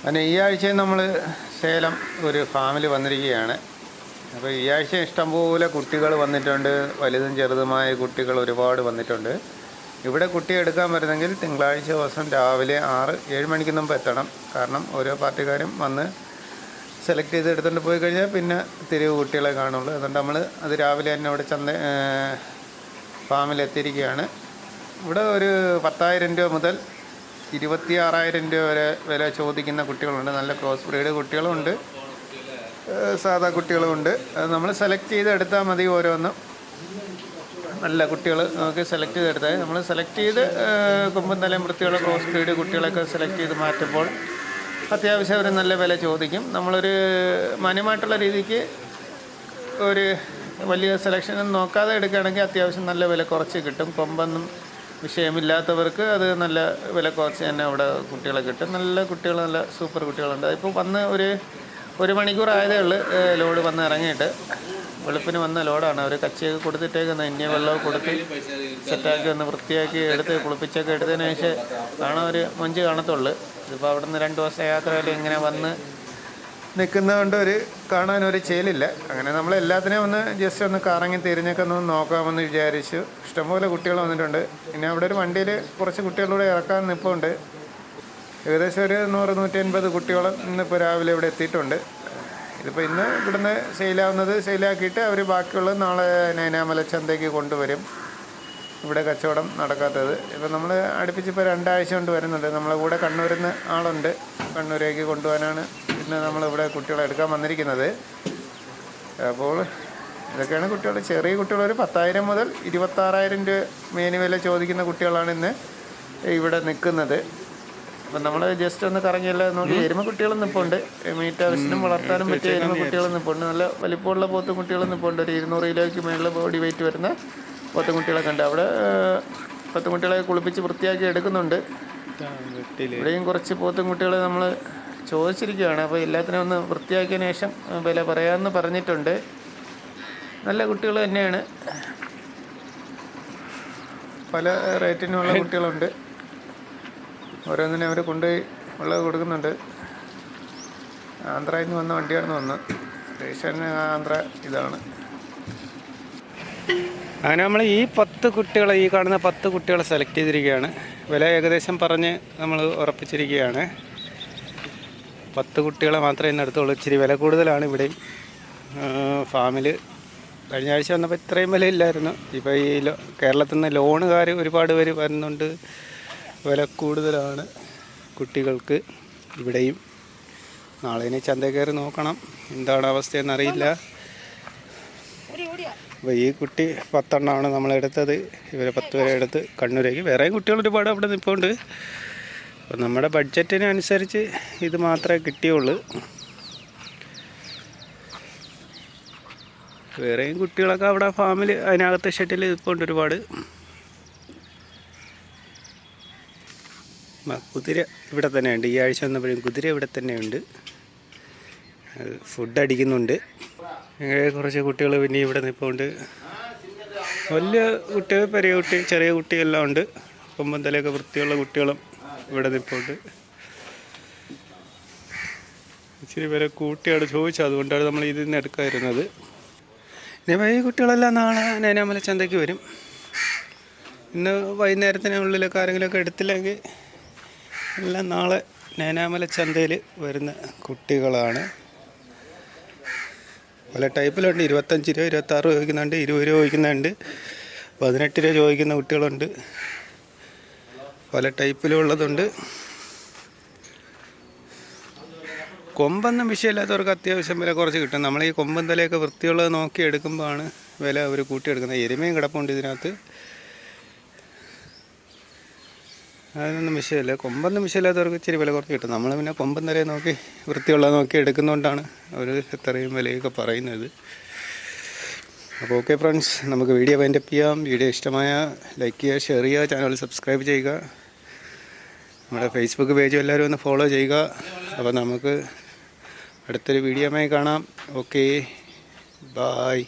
അങ്ങനെ ഈ ആഴ്ചയും നമ്മൾ സേലം ഒരു ഫാമിൽ വന്നിരിക്കുകയാണ്. അപ്പോൾ ഈ ആഴ്ച ഇഷ്ടംപോലെ കുട്ടികൾ വന്നിട്ടുണ്ട്. വലുതും ചെറുതുമായ കുട്ടികൾ ഒരുപാട് വന്നിട്ടുണ്ട്. ഇവിടെ കുട്ടി എടുക്കാൻ വരുന്നെങ്കിൽ തിങ്കളാഴ്ച ദിവസം രാവിലെ ആറ് ഏഴ് മണിക്ക് മുമ്പ് എത്തണം. കാരണം ഓരോ പാർട്ടിക്കാരും വന്ന് സെലക്ട് ചെയ്ത് എടുത്തുകൊണ്ട് പോയി കഴിഞ്ഞാൽ പിന്നെ തിരിവ് കുട്ടികളെ കാണുള്ളൂ. അതുകൊണ്ട് നമ്മൾ അത് രാവിലെ തന്നെ ഇവിടെ ചന്ത ഫാമിലെത്തിയിരിക്കുകയാണ് ഇവിടെ ഒരു പത്തായിരം രൂപ മുതൽ ഇരുപത്തി ആറായിരം രൂപ വരെ വില ചോദിക്കുന്ന കുട്ടികളുണ്ട്. നല്ല ക്രോസ് ബ്രീഡ് കുട്ടികളുമുണ്ട് സാധാ കുട്ടികളുമുണ്ട് അത് നമ്മൾ സെലക്ട് ചെയ്തെടുത്താൽ മതി ഓരോന്നും. നല്ല കുട്ടികൾ നമുക്ക് സെലക്ട് ചെയ്തെടുത്താൽ നമ്മൾ സെലക്ട് ചെയ്ത് ഏഹ് കൊമ്പും തലയും വൃത്തിയുള്ള ക്രോസ് ബ്രീഡ് കുട്ടികളൊക്കെ സെലക്ട് ചെയ്ത് മാറ്റുമ്പോൾ അത്യാവശ്യം അവർ നല്ല വില ചോദിക്കും. നമ്മളൊരു മാന്യമായിട്ടുള്ള രീതിക്ക് ഒരു വലിയ സെലക്ഷനും നോക്കാതെ എടുക്കുകയാണെങ്കിൽ അത്യാവശ്യം നല്ല വില കുറച്ച് കിട്ടും. കൊമ്പൊന്നും വിഷയമില്ലാത്തവർക്ക് അത് നല്ല വില കുറച്ച് തന്നെ അവിടെ കുട്ടികളെ കിട്ടും. നല്ല കുട്ടികൾ നല്ല സൂപ്പർ കുട്ടികളുണ്ട്. അതിപ്പോൾ വന്ന് ഒരു ഒരു മണിക്കൂർ ആയതേ ഉള്ളൂ ലോഡ് വന്ന് ഇറങ്ങിയിട്ട്. വെളുപ്പിന് വന്ന ലോഡാണ്. അവർ കച്ചിയൊക്കെ കൊടുത്തിട്ടേക്കുന്ന ഇന്ത്യ വെള്ളമൊക്കെ കൊടുത്ത് സെറ്റാക്കി ഒന്ന് വൃത്തിയാക്കി എടുത്ത് കുളിപ്പിച്ചൊക്കെ എടുത്തതിന് ശേഷം കാണാൻ ഒരു മൊഞ്ച് കാണത്തുള്ളൂ. ഇതിപ്പോൾ അവിടെ നിന്ന് രണ്ട് ദിവസം യാത്രയിൽ ഇങ്ങനെ വന്ന് നിൽക്കുന്നതുകൊണ്ട് ഒരു കാണാൻ ഒരു ചേലില്ല. അങ്ങനെ നമ്മൾ എല്ലാത്തിനെയും ഒന്ന് ജസ്റ്റ് ഒന്ന് കറങ്ങി തിരിഞ്ഞൊക്കെ ഒന്ന് നോക്കാമെന്ന് വിചാരിച്ചു. ഇഷ്ടംപോലെ കുട്ടികൾ വന്നിട്ടുണ്ട്. പിന്നെ അവിടെ ഒരു വണ്ടിയിൽ കുറച്ച് കുട്ടികളൂടെ ഇറക്കാൻ നിൽപ്പുണ്ട് ഏകദേശം ഒരു നൂറ് നൂറ്റി അൻപത് കുട്ടികളും ഇന്നിപ്പോൾ രാവിലെ ഇവിടെ എത്തിയിട്ടുണ്ട്. ഇതിപ്പോൾ ഇന്ന് ഇവിടുന്ന് സെയിലാവുന്നത് സെയിലാക്കിയിട്ട് അവർ ബാക്കിയുള്ളത് നാളെ നൈനാമല ചന്തയ്ക്ക് കൊണ്ടുവരും. ഇവിടെ കച്ചവടം നടക്കാത്തത്. ഇപ്പം നമ്മൾ അടുപ്പിച്ചിപ്പോൾ രണ്ടാഴ്ച കൊണ്ട് വരുന്നുണ്ട്. നമ്മളെ കൂടെ കണ്ണൂരിൽ നിന്ന് ആളുണ്ട്. കണ്ണൂരേക്ക് കൊണ്ടുപോകാനാണ് നമ്മളിവിടെ കുട്ടികളെ എടുക്കാൻ വന്നിരിക്കുന്നത്. അപ്പോൾ ഇതൊക്കെയാണ് കുട്ടികൾ. ചെറിയ കുട്ടികൾ ഒരു പത്തായിരം മുതൽ ഇരുപത്താറായിരം രൂപ മേനു വില ചോദിക്കുന്ന കുട്ടികളാണ് ഇന്ന് ഇവിടെ നിൽക്കുന്നത്. അപ്പം നമ്മൾ ജസ്റ്റ് ഒന്ന് കറങ്ങിയല്ല നോക്കി. എരുമ കുട്ടികളും നിൽപ്പുണ്ട് മീറ്റ് ആവശ്യത്തിനും വളർത്താനും പറ്റിയ എരുമ കുട്ടികളും നിൽപ്പുണ്ട് നല്ല വലിപ്പമുള്ള പോത്തും കുട്ടികളും നിൽപ്പുണ്ട് ഒരു ഇരുന്നൂറ് കിലോയ്ക്ക് മേളിൽ ബോഡി വെയിറ്റ് വരുന്ന പോത്തും കുട്ടികളൊക്കെ ഉണ്ട്. അവിടെ പത്തും കുട്ടികളെ കുളിപ്പിച്ച് വൃത്തിയാക്കി എടുക്കുന്നുണ്ട്. ഇവിടെയും കുറച്ച് പോത്തും കുട്ടികളെ നമ്മൾ ചോദിച്ചിരിക്കുകയാണ്. അപ്പോൾ എല്ലാത്തിനും ഒന്ന് വൃത്തിയാക്കിയ ശേഷം വില പറയാമെന്ന് പറഞ്ഞിട്ടുണ്ട്. നല്ല കുട്ടികൾ തന്നെയാണ്. പല റേറ്റിനുള്ള കുട്ടികളുണ്ട്. ഓരോന്നിനും അവർ കൊണ്ടുപോയി ഉള്ളത് കൊടുക്കുന്നുണ്ട്. ആന്ധ്രയിൽ നിന്ന് വന്ന വണ്ടിയാണെന്ന് വന്ന് ദേശീയ ആന്ധ്ര ഇതാണ്. അങ്ങനെ നമ്മൾ ഈ പത്ത് കുട്ടികളെ ഈ കാണുന്ന പത്ത് കുട്ടികളെ സെലക്ട് ചെയ്തിരിക്കുകയാണ്. വില ഏകദേശം പറഞ്ഞ് നമ്മൾ ഉറപ്പിച്ചിരിക്കുകയാണ്. പത്ത് കുട്ടികളെ മാത്രമേ ഇന്ന് എടുത്തുള്ളൂ. ഇച്ചിരി വില കൂടുതലാണ് ഇവിടെയും. ഫാമിൽ കഴിഞ്ഞ ആഴ്ച വന്നപ്പോൾ ഇത്രയും വില ഇല്ലായിരുന്നു. ഇപ്പോൾ ഈ കേരളത്തിൽ നിന്ന് ലോണുകാർ ഒരുപാട് പേര് വരുന്നുണ്ട്. വില കൂടുതലാണ് കുട്ടികൾക്ക് ഇവിടെയും. നാളെ ഇനി ചന്ത കയറി നോക്കണം. എന്താണ് അവസ്ഥയെന്നറിയില്ല അപ്പോൾ ഈ കുട്ടി പത്തെണ്ണമാണ് നമ്മളെടുത്തത്. ഇവരെ പത്ത് പേരെ എടുത്ത് കണ്ണൂരേക്ക്. വേറെയും കുട്ടികൾ ഒരുപാട് അവിടെ നിൽപ്പുണ്ട്. അപ്പോൾ നമ്മുടെ ബഡ്ജറ്റിനനുസരിച്ച് ഇത് മാത്രമേ കിട്ടിയുള്ളൂ. വേറെയും കുട്ടികളൊക്കെ അവിടെ ഫാമിൽ അതിനകത്ത് ഷെട്ടിൽ ഇപ്പോണ്ട് ഒരുപാട്. കുതിര ഇവിടെ തന്നെയുണ്ട്. ഈ ആഴ്ച വന്നപ്പോഴും കുതിര ഇവിടെ തന്നെയുണ്ട്. ഫുഡ് അടിക്കുന്നുണ്ട്. കുറച്ച് കുട്ടികൾ പിന്നെ ഇവിടെ നിൽപ്പുണ്ട് വലിയ കുട്ടികൾ പെരിയ കുട്ടി ചെറിയ കുട്ടിയെല്ലാം ഉണ്ട്. കൊമ്പന്തലൊക്കെ വൃത്തിയുള്ള കുട്ടികളും ഇവിടെ നിൽപ്പുണ്ട്. ഇച്ചിരി പേരെ കൂട്ടിയാണ് ചോദിച്ചത് അതുകൊണ്ടാണ് നമ്മൾ ഇതിൽ നിന്ന് എടുക്കാതിരുന്നത്. ഇനി ഈ കുട്ടികളെല്ലാം നാളെ നേനാമല ചന്തയ്ക്ക് വരും. ഇന്ന് വൈകുന്നേരത്തിനുള്ളിലൊക്കെ ആരെങ്കിലുമൊക്കെ എടുത്തില്ലെങ്കിൽ എല്ലാം നാളെ നേനാമല ചന്തയിൽ വരുന്ന കുട്ടികളാണ്. പല ടൈപ്പിലുണ്ട്. ഇരുപത്തഞ്ച് രൂപ ഇരുപത്താറ് രൂപ ചോദിക്കുന്നുണ്ട് ഇരുപത് രൂപ ചോദിക്കുന്നുണ്ട് പതിനെട്ട് രൂപ ചോദിക്കുന്ന കുട്ടികളുണ്ട്. പല ടൈപ്പിലുള്ളതുണ്ട്. കൊമ്പൊന്നും വിഷയമില്ലാത്തവർക്ക് അത്യാവശ്യം വില കുറച്ച് കിട്ടും. നമ്മൾ ഈ കൊമ്പൻ തലയൊക്കെ വൃത്തിയുള്ളത് നോക്കി എടുക്കുമ്പോഴാണ് വില അവർ കൂട്ടിയെടുക്കുന്നത്. എരുമയും കിടപ്പുണ്ട് ഇതിനകത്ത്. അതിനൊന്നും വിഷയമില്ല. കൊമ്പൊന്നും വിഷയമില്ലാത്തവർക്ക് ഇച്ചിരി വില കുറച്ച് കിട്ടും. നമ്മൾ പിന്നെ കൊമ്പൻ തലയെ നോക്കി വൃത്തിയുള്ളത് നോക്കി എടുക്കുന്നതുകൊണ്ടാണ് അവർ ഇത്രയും വിലയൊക്കെ പറയുന്നത്. അപ്പോൾ ഓക്കെ ഫ്രണ്ട്സ് നമുക്ക് വീഡിയോ വൈൻഡപ്പ് ചെയ്യാം. വീഡിയോ ഇഷ്ടമായ ലൈക്ക് ചെയ്യുക ഷെയർ ചെയ്യുക ചാനൽ സബ്സ്ക്രൈബ് ചെയ്യുക. നമ്മുടെ ഫേസ്ബുക്ക് പേജും എല്ലാവരും ഒന്ന് ഫോളോ ചെയ്യുക. അപ്പോൾ നമുക്ക് അടുത്തൊരു വീഡിയോമായി കാണാം. Okay bye